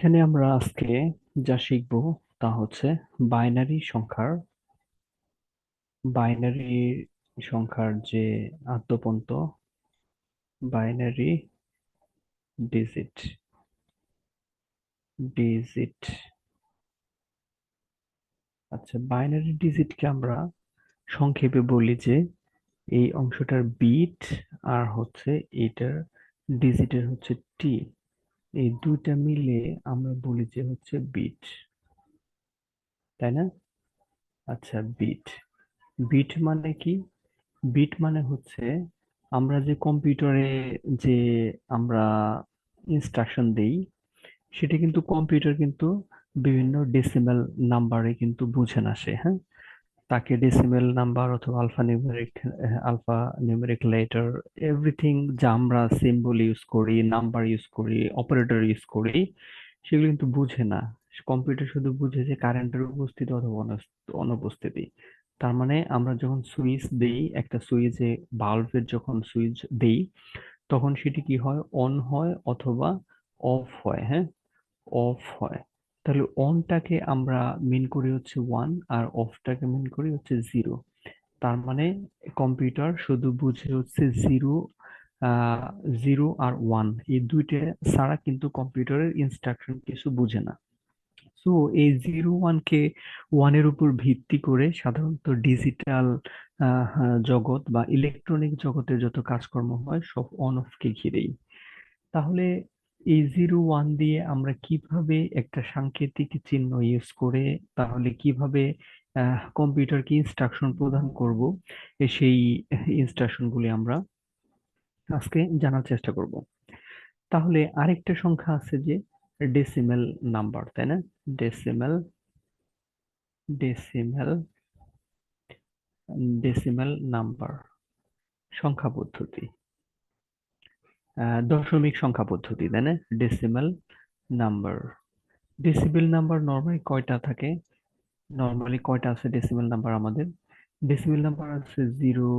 এখানে আমরা আজকে যা শিখব তা হচ্ছে বাইনারি সংখ্যার বাইনারি সংখ্যার যে আদ্যপন্ত, বাইনারি ডিজিট ডিজিট। আচ্ছা বাইনারি ডিজিটকে আমরা সংক্ষেপে বলি যে এই অংশটার বিট আর হচ্ছে এটার ডিজিটের হচ্ছে টি। এই দুইটা মিলে আমরা বলি যে হচ্ছে বিট, তাই না? আচ্ছা বিট। বিট মানে কি? বিট মানে হচ্ছে আমরা যে কম্পিউটারে যে আমরা ইনস্ট্রাকশন দেই, সেটা কিন্তু কম্পিউটার কিন্তু বিভিন্ন ডেসিমেল নাম্বারে কিন্তু বুঝে না সে হ্যাঁ? তাকে ডেসিমেল নাম্বার অথবা alpha numeric alpha numeric letter everything যা আমরা সিম্বল ইউজ করি নাম্বার ইউজ করি অপারেটর ইউজ করি, সেগুলো কিন্তু বুঝে না। কম্পিউটার শুধু বুঝে যে কারেন্টের উপস্থিতি অথবা অনুপস্থিতি। তার মানে আমরা যখন সুইচ দিই, একটা সুইচে বাল্বের যখন সুইচ দিই, তখন সেটি কি হয়? অন হয় অথবা অফ হয় হ্যাঁ? অফ হয়। তাহলে অনটাকে আমরা মিন করি হচ্ছে ওয়ান আর অফটাকে মিন করি হচ্ছে জিরো তার মানে কম্পিউটার শুধু বুঝে হচ্ছে জিরো জিরো আর ওয়ান এই দুইটা ছাড়া কিন্তু কম্পিউটারের ইনস্ট্রাকশন কিছু বুঝে না। সো এই জিরো ওয়ানকে ওয়ানের উপর ভিত্তি করে সাধারণত ডিজিটাল জগৎ বা ইলেকট্রনিক জগতের যত কাজকর্ম হয় সব অন অফকে ঘিরেই। তাহলে এই জিরো ওয়ান দিয়ে আমরা কীভাবে একটা সাংকেতিক চিহ্ন ইউজ করে তাহলে কীভাবে কম্পিউটারকে ইনস্ট্রাকশন প্রদান করব সেই ইনস্ট্রাকশনগুলি আমরা আজকে জানার চেষ্টা করব। তাহলে আরেকটা সংখ্যা আছে যে ডেসিমেল নাম্বার তাই না? ডেসিমেল ডেসিমেল ডেসিমেল নাম্বার সংখ্যা পদ্ধতি দশমিক সংখ্যা পদ্ধতি তাই না decimal number decimal number normally কয়টা থাকে? নর্মালি কয়টা আছে ডেসিমেল নাম্বার আমাদের? ডেসিমেল নাম্বার আছে zero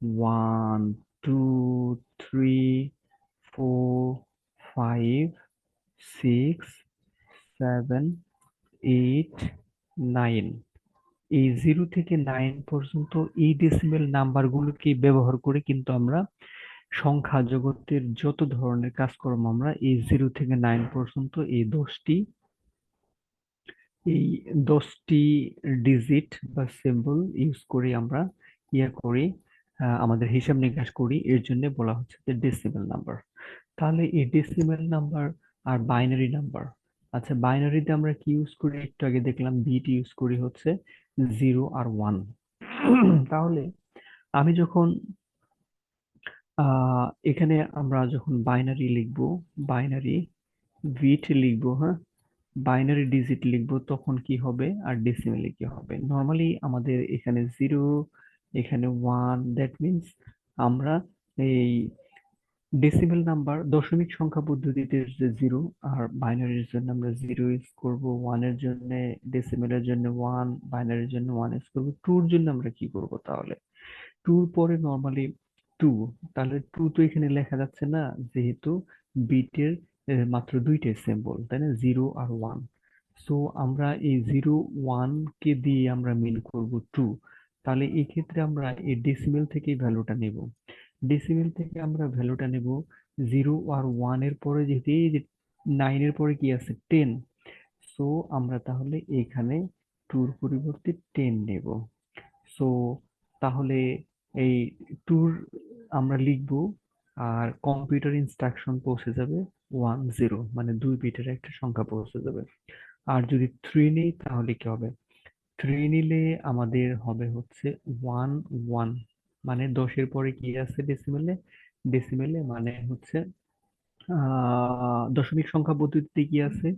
one two three four five six seven eight nine এই জিরো থেকে নাইন পর্যন্ত এই ডেসিমেল নাম্বারগুলোকে ব্যবহার করে কিন্তু আমরা সংখ্যা জগতের যত ধরনের কাজকর্ম আমরা, এই জিরো থেকে নাইন পর্যন্ত এই দশটি এই দশটি ডিজিট বা সিম্বল ইউজ করে আমরা, ইয়া করি আমাদের হিসাব নিকাশ করি, এর জন্য বলা হচ্ছে যে ডেসিমেল নাম্বার তাহলে এই ডেসিমেল নাম্বার আর বাইনারি নাম্বার আচ্ছা বাইনারিতে আমরা কি ইউজ করি? একটু আগে দেখলাম বিট ইউজ করি হচ্ছে জিরো আর ওয়ান তাহলে আমি যখন এখানে আমরা যখন বাইনারি লিখব বাইনারি বিট লিখব হ্যাঁ? বাইনারি ডিজিট লিখব, তখন কি হবে? আর ডেসিমেলে কি হবে? নর্মালি আমাদের এখানে জিরো এখানে ওয়ান দ্যাট মিনস আমরা এই ডেসিমেল নাম্বার দশমিক সংখ্যা পদ্ধতিতে যে জিরো আর বাইনারির জন্য আমরা জিরো ইউজ করব ওয়ানের জন্য ডেসিমেলের জন্য ওয়ান বাইনারির জন্য ওয়ান ইউজ করব। টুর জন্য আমরা কি করব তাহলে? টুর পরে নর্মালি টু তাহলে টু তো এখানে লেখা যাচ্ছে না, যেহেতু বিটের মাত্র দুইটাই সিম্বল তাই না? জিরো আর ওয়ান সো আমরা এই জিরো ওয়ান কে দিয়ে আমরা মিল করব টু তাহলে এই ক্ষেত্রে আমরা এই ডেসিমেল থেকেই ভ্যালুটা নেব। ডেসিমেল থেকে আমরা ভ্যালুটা নেব জিরো আর ওয়ানের পরে, যেহেতু এই যে নাইন এর পরে কি আছে? টেন সো আমরা তাহলে এখানে টুর পরিবর্তে টেন নেব। সো তাহলে এই টুর আমরা লিখব আর কম্পিউটার ইনস্ট্রাকশন পৌঁছে যাবে ওয়ান জিরো মানে দুই বিটের একটা সংখ্যা পৌঁছে যাবে। আর যদি থ্রি নেই, তাহলে কি হবে? থ্রি নিলে আমাদের হবে হচ্ছে ওয়ান ওয়ান মানে দশের পরে কি আছে ডেসিমেলে ডেসিমেলে মানে হচ্ছে দশমিক সংখ্যা পদ্ধতিতে কি আছে?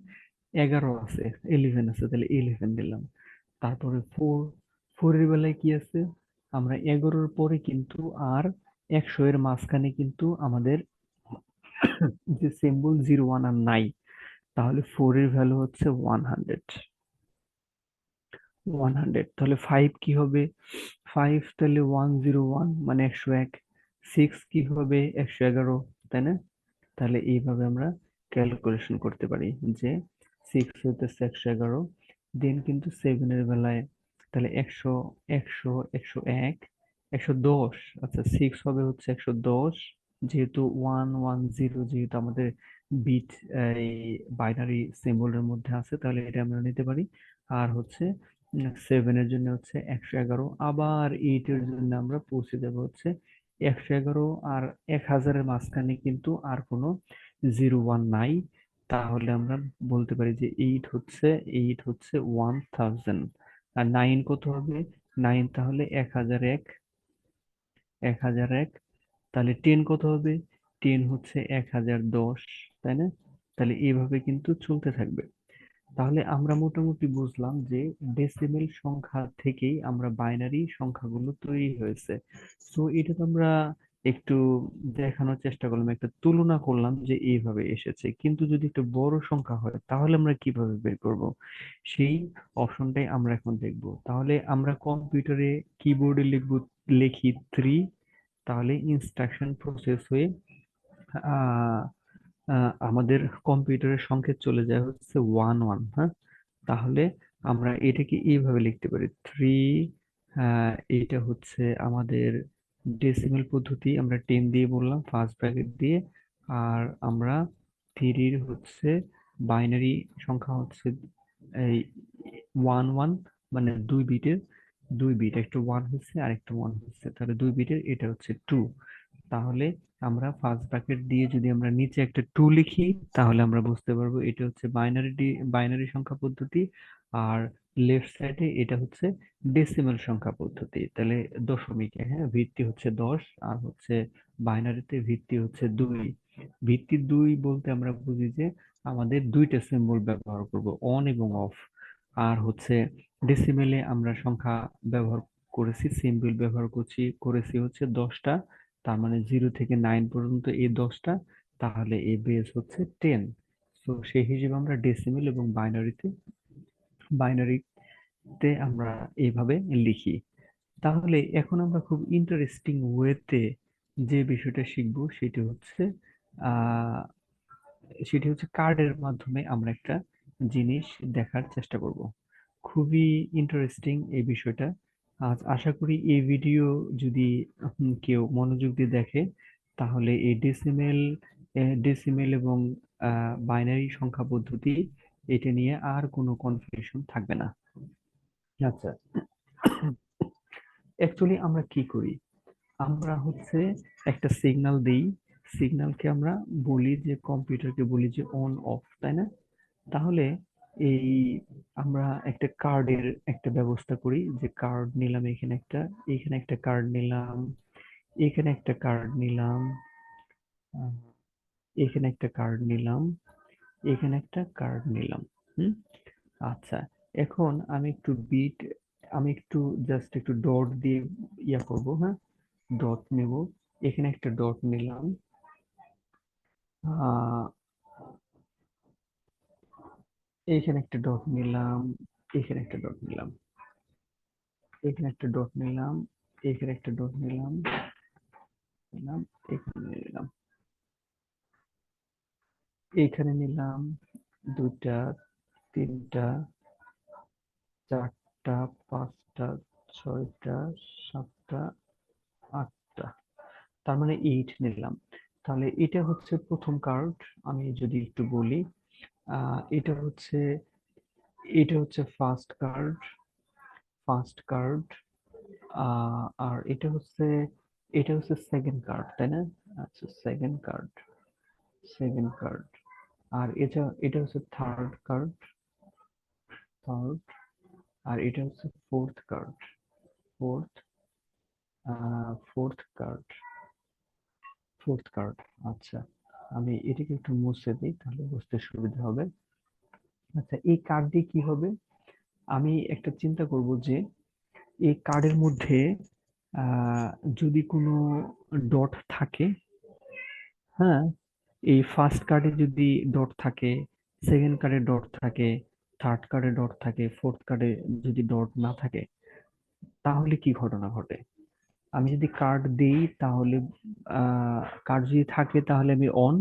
এগারো আছে ইলেভেন আছে, তাহলে ইলেভেন দিলাম। তারপরে ফোর ফোরের বেলায় কি আছে? আমরা এগারোর পরে কিন্তু আর একশো এর মাঝখানে কিন্তু আমাদের যে সিম্বল জিরো ওয়ান আর নাই, তাহলে ফোর এর ভ্যালু হচ্ছে ওয়ান হান্ড্রেড ওয়ান হান্ড্রেড তাহলে ফাইভ কি হবে? ফাইভ তাহলে ওয়ান জিরো ওয়ান মানে একশো এক। সিক্স কি হবে? একশো এগারো, তাই না? তাহলে এইভাবে আমরা ক্যালকুলেশন করতে পারি যে সিক্স হইতেছে একশো এগারো দেন কিন্তু সেভেনের বেলায় তাহলে একশো একশো একশো এক, একশো দশ আচ্ছা সিক্স হবে হচ্ছে একশো দশ, যেহেতু ওয়ান ওয়ান জিরো যেহেতু আমাদের বিট এই বাইনারি সিম্বলের মধ্যে আছে, তাহলে এটা আমরা নিতে পারি। আর হচ্ছে সেভেনের জন্য হচ্ছে একশো এগারো, আবার এইটের জন্য আমরা পৌঁছে যাব হচ্ছে একশো এগারো, আর এক হাজারের মাঝখানে কিন্তু আর কোনো জিরো ওয়ান নাই। তাহলে আমরা বলতে পারি যে এইট হচ্ছে এইট হচ্ছে ওয়ান থাউজেন্ড আর নাইন কত হবে? নাইন তাহলে এক হাজার এক এক হাজার এক, তাহলে টেন কত হবে? টেন হচ্ছে এক হাজার দশ, তাই না? তাহলে এইভাবে কিন্তু চলতে থাকবে। তাহলে আমরা মোটামুটি বুঝলাম যে ডেসিমেল সংখ্যা থেকেই আমরা বাইনারি সংখ্যাগুলো তৈরি হয়েছে। সো এটা তো আমরা একটু দেখানোর চেষ্টা করলাম, একটা তুলনা করলাম যে এইভাবে এসেছে। কিন্তু যদি একটু বড় সংখ্যা হয়, তাহলে আমরা কীভাবে বের করব? সেই অপশনটাই আমরা এখন দেখব। তাহলে আমরা কম্পিউটারে কিবোর্ডে লিখব, লিখি থ্রি তাহলে ইনস্ট্রাকশন প্রসেস হয়ে আমাদের কম্পিউটারের সংকেত চলে যায় হচ্ছে ওয়ান ওয়ান হ্যাঁ? তাহলে আমরা এটাকে এইভাবে লিখতে পারি। থ্রি এটা হচ্ছে আমাদের ডেসিমেল পদ্ধতি আমরা টেন দিয়ে বললাম ফার্স্ট ব্র্যাকেট দিয়ে, আর আমরা থ্রির হচ্ছে বাইনারি সংখ্যা হচ্ছে এই ওয়ান ওয়ান মানে দুই বিটের, দুই বিট, একটা ওয়ান হচ্ছে আর একটা ওয়ান হচ্ছে। তাহলে দুই বিটের এটা হচ্ছে টু তাহলে আমরা ফার্স্ট ব্র্যাকেট দিয়ে যদি আমরা নিচে একটা টু লিখি, তাহলে আমরা বুঝতে পারব এটা হচ্ছে বাইনারি বাইনারি সংখ্যা পদ্ধতি, আর লেফট সাইডে এটা হচ্ছে ডেসিমাল সংখ্যা পদ্ধতি। তাহলে দশমিকে হ্যাঁ ভিত্তি হচ্ছে দশ আর হচ্ছে বাইনারিতে ভিত্তি হচ্ছে দুই। ভিত্তি দুই বলতে আমরা বুঝি যে আমাদের দুইটা সিম্বল ব্যবহার করব অন এবং অফ আর হচ্ছে ডেসিমেলে আমরা সংখ্যা ব্যবহার করেছি সিম্বল ব্যবহার করছি, করেছি হচ্ছে দশটা। তার মানে জিরো থেকে নাইন পর্যন্ত এই দশটা, তাহলে এ বেস হচ্ছে টেন সো সেই হিসেবে আমরা ডেসিমেল এবং বাইনারিতে বাইনারিতে আমরা এইভাবে লিখি। তাহলে এখন আমরা খুব ইন্টারেস্টিং ওয়েতে যে বিষয়টা শিখব সেটি হচ্ছে সেটি হচ্ছে কার্ডের মাধ্যমে আমরা একটা জিনিস দেখার চেষ্টা করব। খুবই ইন্টারেস্টিং এই বিষয়টা। আজ আশা করি এই ভিডিও যদি কেউ মনোযোগ দিয়ে দেখে, তাহলে এই ডেসিমেল ডেসিমেল এবং বাইনারি সংখ্যা পদ্ধতি এটা নিয়ে আর কোনো কনফিউশন থাকবে না। আচ্ছা। অ্যাকচুয়ালি আমরা কি করি? আমরা হচ্ছে একটা সিগন্যাল দিই। সিগন্যালকে আমরা বলি যে কম্পিউটারকে বলি যে অন অফ তাই না? তাহলে এই আমরা একটা কার্ডের একটা ব্যবস্থা করি যে কার্ড নিলাম, এখানে একটা এখানে একটা কার্ড নিলাম, এখানে একটা কার্ড নিলাম এখানে একটা কার্ড নিলাম। এখানে একটা কার্ড নিলাম, হুম? আচ্ছা এখন আমি একটু বিট আমি একটু জাস্ট একটু ডট দিয়ে ইয়া করব হ্যাঁ? ডট নেব। এখানে একটা ডট নিলাম। এইখানে একটা ডট নিলাম, এখানে একটা ডট নিলাম। এখানে একটা ডট নিলাম, এখানে একটা ডট নিলাম নিলাম, এখানে নিলাম। এখানে নিলাম দুটা তিনটা, চারটা, পাঁচটা, ছয়টা, সাতটা, আটটা। তার মানে এইট নিলাম। তাহলে এটা হচ্ছে প্রথম কার্ড আমি যদি একটু বলি এটা হচ্ছে এটা হচ্ছে ফার্স্ট কার্ড ফার্স্ট কার্ড আর এটা হচ্ছে এটা হচ্ছে সেকেন্ড কার্ড তাই না? আচ্ছা সেকেন্ড কার্ড সেকেন্ড কার্ড আর এটা এটা হচ্ছে থার্ড কার্ড থার্ড আর এটা হচ্ছে fourth card fourth fourth card fourth card আচ্ছা আমি এটাকে একটু মুছে দিই, তাহলে বুঝতে সুবিধা হবে। আচ্ছা এই কার্ড দিয়ে কি হবে? আমি একটা চিন্তা করব যে, এই কার্ডের মধ্যে যদি কোনো ডট থাকে হ্যাঁ এই ফার্স্ট কার্ডে যদি ডট থাকে সেকেন্ড কার্ডে ডট থাকে থার্ড কার্ডে ডট থাকে ফোর্থ কার্ডে যদি ডট না থাকে, তাহলে কি ঘটনা ঘটে? আমি যদি কার্ড দিই, তাহলে কার্ড যদি থাকে, তাহলে আমি অন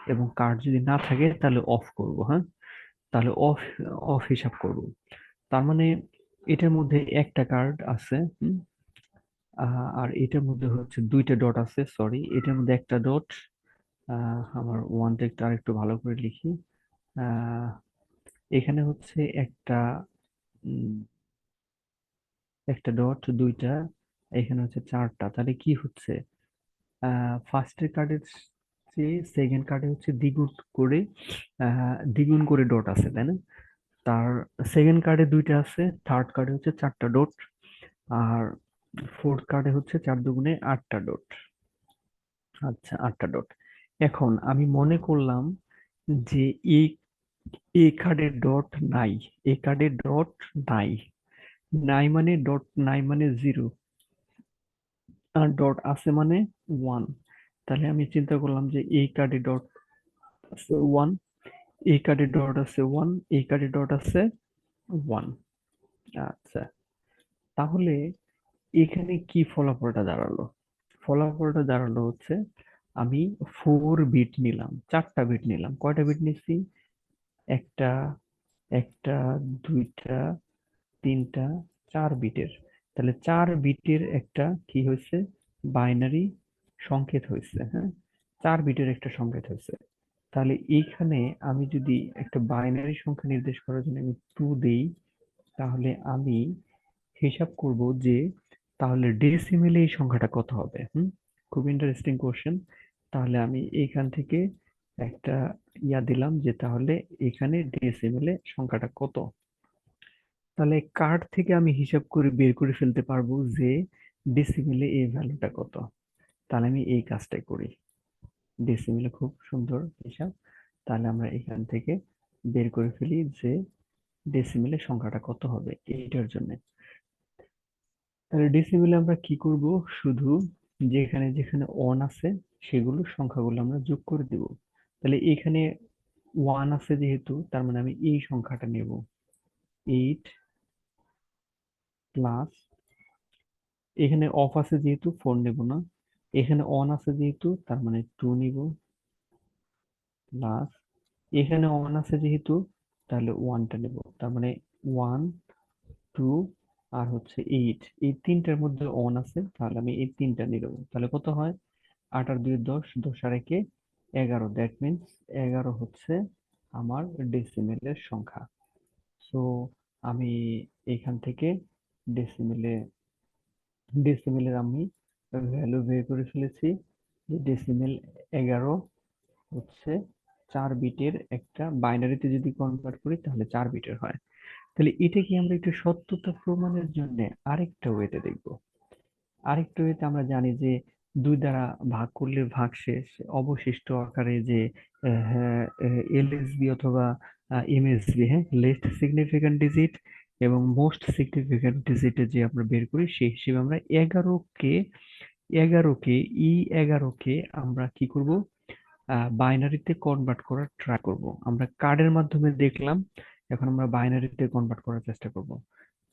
এবং কার্ড যদি না থাকে, তাহলে অফ করব হ্যাঁ? তাহলে অফ অফ হিসাব করব। তার মানে এটার মধ্যে একটা কার্ড আছে আর এটার মধ্যে হচ্ছে দুইটা ডট আছে সরি এটার মধ্যে একটা ডট আমার ওয়ানটা একটু আরেকটু ভালো করে লিখি। এখানে হচ্ছে একটা একটা ডট দুইটা, এখানে হচ্ছে চারটা। তাহলে কি হচ্ছে? ফার্স্টের কার্ডের চেয়ে সেকেন্ড কার্ডে হচ্ছে দ্বিগুণ করে দ্বিগুণ করে ডট আছে, তাই না? তার সেকেন্ড কার্ডে দুইটা আছে থার্ড কার্ডে হচ্ছে চারটা ডট আর ফোর্থ কার্ডে হচ্ছে চার দুগুণে আটটা ডট আচ্ছা আটটা ডট এখন আমি মনে করলাম যে এই কার্ডের ডট নাই, এ কার্ডের ডট নাই। নাই মানে ডট নাই মানে জিরো আর ডট আছে মানে ওয়ান তাহলে আমি চিন্তা করলাম যে এই কার্ডে ডট আছে ওয়ান এই কার্ডে ডট আছে ওয়ান এই কার্ডে ডট আছে ওয়ান আচ্ছা তাহলে এখানে কি ফলাফলটা দাঁড়াল? ফলাফলটা দাঁড়াল হচ্ছে আমি ফোর বিট নিলাম, চারটা বিট নিলাম। কয়টা বিট নিচ্ছি? একটা একটা, দুইটা, তিনটা, চার বিটের তাহলে চার বিটের একটা কি হয়েছে? বাইনারি সংকেত হয়েছে হ্যাঁ? চার বিটের একটা সংকেত হয়েছে। তাহলে এইখানে আমি যদি একটা বাইনারি সংখ্যা নির্দেশ করার জন্য আমি টু দেই, তাহলে আমি হিসাব করব যে তাহলে ডেসিমেলে এই সংখ্যাটা কত হবে, হুম? খুব ইন্টারেস্টিং কোশ্চেন তাহলে আমি এইখান থেকে একটা ইয়া দিলাম যে তাহলে এখানে ডেসিমেলে সংখ্যাটা কত? তাহলে কার্ড থেকে আমি হিসাব করে বের করে ফেলতে পারব যে ডেসিমেলে এই ভ্যালুটা কত। তাহলে আমি এই কাজটাই করি। ডেসিমেলে খুব সুন্দর হিসাব। তাহলে আমরা এখান থেকে বের করে ফেলি যে ডেসিমেলে সংখ্যাটা কত হবে এইটার জন্য। তাহলে ডেসিমেলে আমরা কি করব? শুধু যেখানে যেখানে অন আছে, সেগুলো সংখ্যাগুলো আমরা যোগ করে দিব। তাহলে এখানে ওয়ান আছে যেহেতু, তার মানে আমি এই সংখ্যাটা নেব। এইট প্লাস এখানে অফ আছে যেহেতু ফোর নেব না। এখানে অন আছে যেহেতু, তার মানে টু নিব প্লাস এখানে অন আছে যেহেতু, তাহলে ওয়ানটা নেব। তার মানে ওয়ান টু আর হচ্ছে এইট এই তিনটার মধ্যে অন আছে, তাহলে আমি এই তিনটা নিয়ে তাহলে কত হয়? আট আর দুই দশ দশ আর একে এগারো। দ্যাট মিনস এগারো হচ্ছে আমার ডেসিমেলের সংখ্যা। সো আমি এখান থেকে ডেসিমেলে ডেসিমেলের আমি ভ্যালু বের করে ফেলেছি। যে ডেসিমেল এগারো হচ্ছে চার বিটের একটা বাইনারিতে যদি কনভার্ট করি, তাহলে চার বিটের হয়। তাহলে এটা কি আমরা একটু সত্যতা প্রমাণের জন্য আরেকটা ওয়েতে দেখব? আরেকটা ওয়েতে আমরা জানি যে দুই দ্বারা ভাগ করলে ভাগ শেষ, অবশিষ্ট আকারে যে এলএসবি অথবা এমএসবি হ্যাঁ লেস্ট সিগনিফিক্যান্ট ডিজিট এবং মোস্ট সিগনিফিক্যান্ট ডিজিটে যে আমরা বের করি, সেই হিসেবে আমরা এগারোকে এগারোকে ই এগারোকে আমরা কি করব? বাইনারিতে কনভার্ট করার ট্রাই করব। আমরা কার্ডের মাধ্যমে দেখলাম এখন আমরা বাইনারিতে কনভার্ট করার চেষ্টা করব।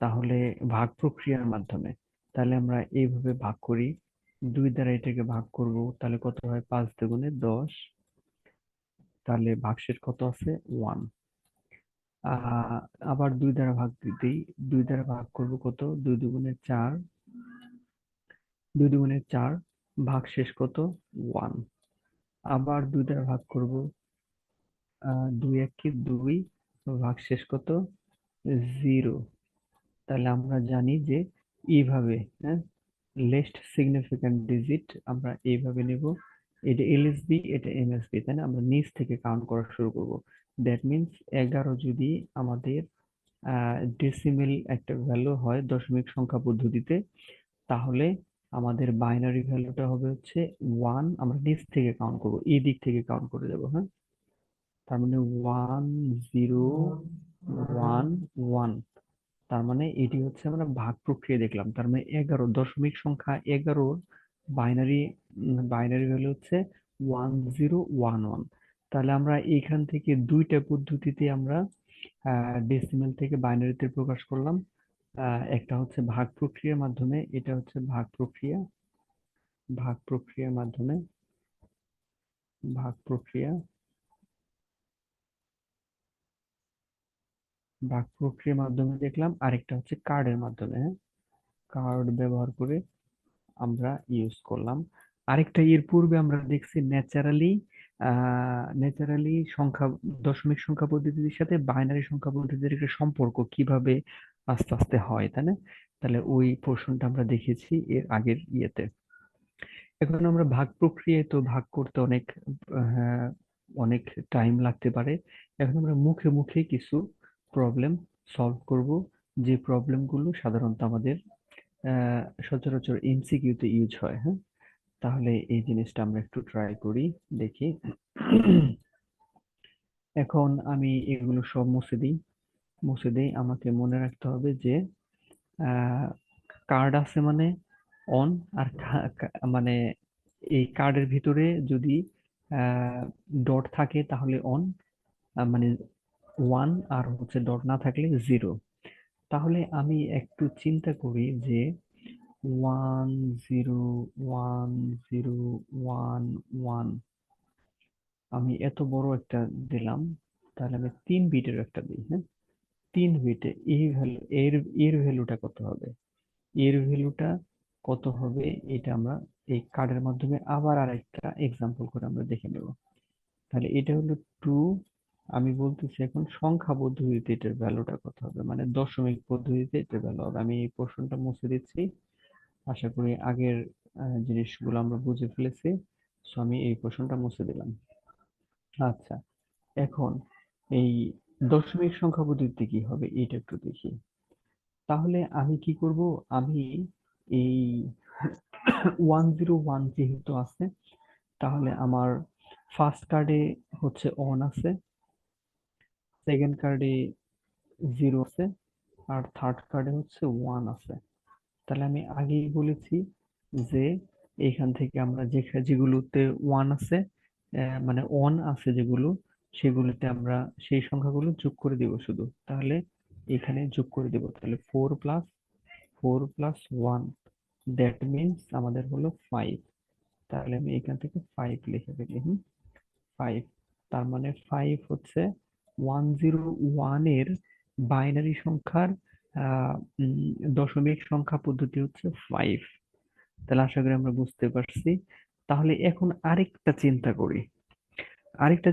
তাহলে ভাগ প্রক্রিয়ার মাধ্যমে। তাহলে আমরা এইভাবে ভাগ করি। দুই দ্বারা এটাকে ভাগ করব, তাহলে কত হয়? পাঁচ দুগুণে দশ। তাহলে ভাগশেষ কত আছে? ওয়ান আবার দুই দ্বারা ভাগ দিতেই দুই দ্বারা ভাগ করব কত? দুই দুগুণে চার। দুই দুগুণে চার ভাগ শেষ কত? ওয়ান আবার দুই দ্বারা ভাগ করব দুই একে দুই। ভাগ শেষ কত? জিরো। তাহলে আমরা জানি যে এইভাবে হ্যাঁ? লেস্ট সিগনিফিক্যান্ট ডিজিট আমরা এইভাবে নেব। এটা এলএসবি এটা এমএসবি তাই না? আমরা নিচ থেকে কাউন্ট করা শুরু করব। দ্যাট মিনস এগারো যদি আমাদের ডেসিমেল একটা ভ্যালু হয় দশমিক সংখ্যা পদ্ধতিতে, তাহলে আমাদের বাইনারি ভ্যালুটা হবে হচ্ছে ওয়ান আমরা নিচ থেকে কাউন্ট করব। এই দিক থেকে কাউন্ট করে যাব হ্যাঁ? তার মানে ওয়ান জিরো ওয়ান ওয়ান তার মানে এটি হচ্ছে আমরা ভাগ প্রক্রিয়া দেখলাম। তার মানে এগারো, দশমিক সংখ্যা এগারোর বাইনারি বাইনারি ভ্যালু হচ্ছে ওয়ান জিরো ওয়ান ওয়ান তাহলে আমরা এখান থেকে দুইটা পদ্ধতিতে আমরা ডেসিমেল থেকে বাইনারিতে প্রকাশ করলাম। একটা হচ্ছে ভাগ প্রক্রিয়ার মাধ্যমে, এটা হচ্ছে ভাগ প্রক্রিয়া। ভাগ প্রক্রিয়ার মাধ্যমে, ভাগ প্রক্রিয়া। ভাগ প্রক্রিয়ার মাধ্যমে দেখলাম আরেকটা হচ্ছে কার্ডের মাধ্যমে হ্যাঁ? কার্ড ব্যবহার করে আমরা ইউজ করলাম। আরেকটা এর পূর্বে আমরা দেখছি ন্যাচারালি ন্যাচারালি সংখ্যা দশমিক সংখ্যা পদ্ধতির সাথে বাইনারি সংখ্যা পদ্ধতির একটা সম্পর্ক কীভাবে আস্তে আস্তে হয় তাই না? তাহলে ওই পোর্শনটা আমরা দেখেছি এর আগের ইয়েতে। এখন আমরা ভাগ প্রক্রিয়ায় তো ভাগ করতে অনেক আহ, অনেক টাইম লাগতে পারে। এখন আমরা মুখে মুখে কিছু প্রবলেম সলভ করব। যে প্রবলেমগুলো সাধারণত আমাদের সচরাচর এমসিকিউতে ইউজ হয় হ্যাঁ? তাহলে এই জিনিসটা আমরা একটু ট্রাই করি, দেখি। এখন আমি এগুলো সব মুছে দিই। মুছে দিই, আমাকে মনে রাখতে হবে যে কার্ড আছে মানে অন আর মানে এই কার্ডের ভিতরে যদি ডট থাকে তাহলে অন মানে ওয়ান আর হচ্ছে ডট না থাকলে জিরো তাহলে আমি একটু চিন্তা করি যে one zero one zero one one আমি এত বড় একটা দিলাম, তাহলে আমি তিন বিটের একটা দিই হ্যাঁ? তিন বিটে এই ভ্যালু এর এর ভ্যালুটা কত হবে? এর ভ্যালুটা কত হবে? এটা আমরা এই কার্ডের মাধ্যমে আবার আরেকটা এক্সাম্পল করে আমরা দেখে নেব। তাহলে এটা হলো টু আমি বলতেছি এখন সংখ্যা পদ্ধতিতে এটার ভ্যালুটা কত হবে? মানে দশমিক পদ্ধতিতে এটার ভ্যালু হবে। আমি এই প্রশ্নটা মুছে দিচ্ছি। আশা করি আগের জিনিসগুলো আমরা বুঝে ফেলেছি। সো আমি এই প্রশ্নটা মুছে দিলাম। আচ্ছা এখন এই দশমিক সংখ্যা পদ্ধতিতে কি হবে এটা একটু দেখি। তাহলে আমি কি করব? আমি এই ওয়ান জিরো ওয়ান যেহেতু আছে, তাহলে আমার ফার্স্ট কার্ডে হচ্ছে অন আছে। সেকেন্ড কার্ডে জিরো আছে, আর থার্ড কার্ডে হচ্ছে ওয়ান আছে। তাহলে আমি আগেই বলেছি যে এখান থেকে আমরা যে যেগুলোতে ওয়ান আছে মানে অন আছে যেগুলো, সেগুলোতে আমরা সেই সংখ্যাগুলো যোগ করে দিব শুধু। তাহলে এখানে যোগ করে দিব। তাহলে four plus four plus one that means আমাদের হলো ফাইভ তাহলে আমি এখান থেকে ফাইভ লিখে ফেলি, হুম? ফাইভ তার মানে ফাইভ হচ্ছে ওয়ান জিরো বাইনারি সংখ্যার দশমিক সংখ্যা পদ্ধতি হচ্ছে ফাইভ তাহলে আশা করি আমরা বুঝতে পারছি। তাহলে এখন আরেকটা চিন্তা করি। আরেকটা